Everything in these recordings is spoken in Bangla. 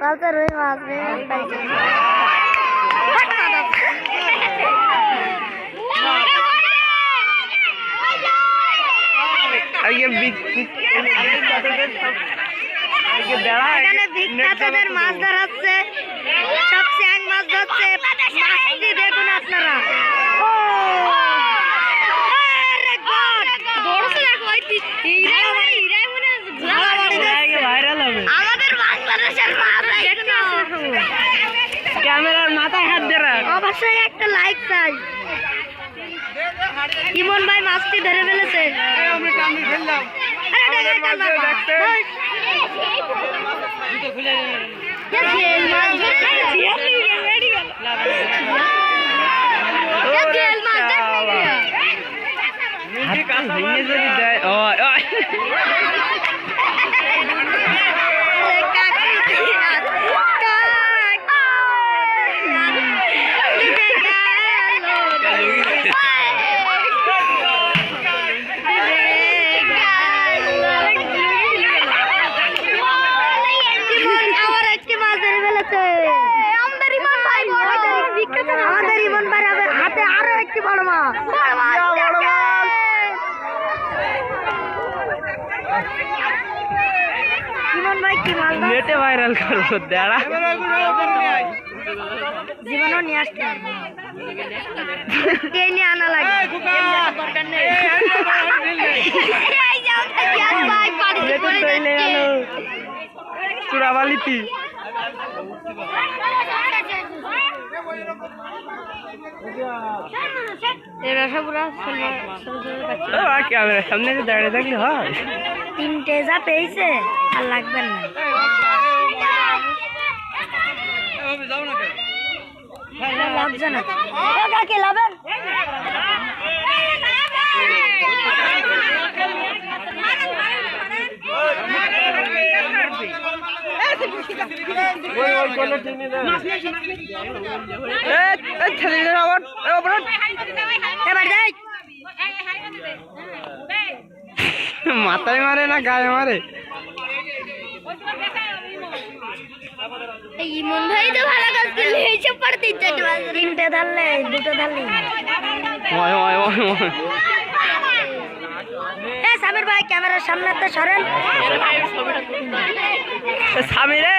বলতে রুই মাছ মাছ পাইছে মাছ ধরাচ্ছে সব চ্যাং মাছ ধরছে মাছটি দেখুন আপনারা ও আরে God! ঝাড়াবাড়ি দেখছে। আজকে ভাইরাল হবে আমাদের বাংলাদেশের মাছ ক্যামেরার মাথায় হাত অবশ্যই একটা লাইক চাই। ইমন ভাই মাছটি ধরে ফেলেছে। আরে, আরে, আমাদের মাঝে বাবা, দেখতে। বস। এ জিয়াল মাছ ধরে ফেলেছে। এ জিয়াল মাছ দেখতে গিয়ে। হাত ভেঙে যদি দেয় ও ও। আরে, কাকু দিয়াল, কাকু দিয়াল, ডুবে গেল ডুবে জীবন আমার একটি মাছ ধরে ফেলেছে আমাদের ইমন ভাই আমাদের ইমন ভাই হাতে- হাতে আরও একটি বড় মাছ। মাছ। ইমন ভাই কি মাছ? নেটে ভাইরাল করব দাঁড়া। জীবনও নিয়ে আসতে কে নিয়ে আনা লাগে? চূড়াবালিতি। ক্যামেরার সামনে দাঁড়িয়ে থাকলে হয় তিনটে যা পেয়েছে আর লাগবে না লাগছে না কাকে কাকি লাভেন মাথায় মারে না গায়ে মারে ইমন ভাই তিনটে দুটো। এ ভাই ক্যামেরার সামনে তো সরেন স্বামী রে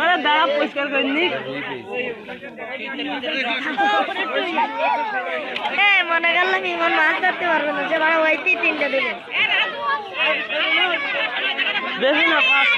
আরে দাঁড়া পরিষ্কার করে নি। মনে করলাম ইমন মাছ ধরতে পারবে না যে বাড়া হইতেই তিনটে দেবে। বেশি না পাঁচ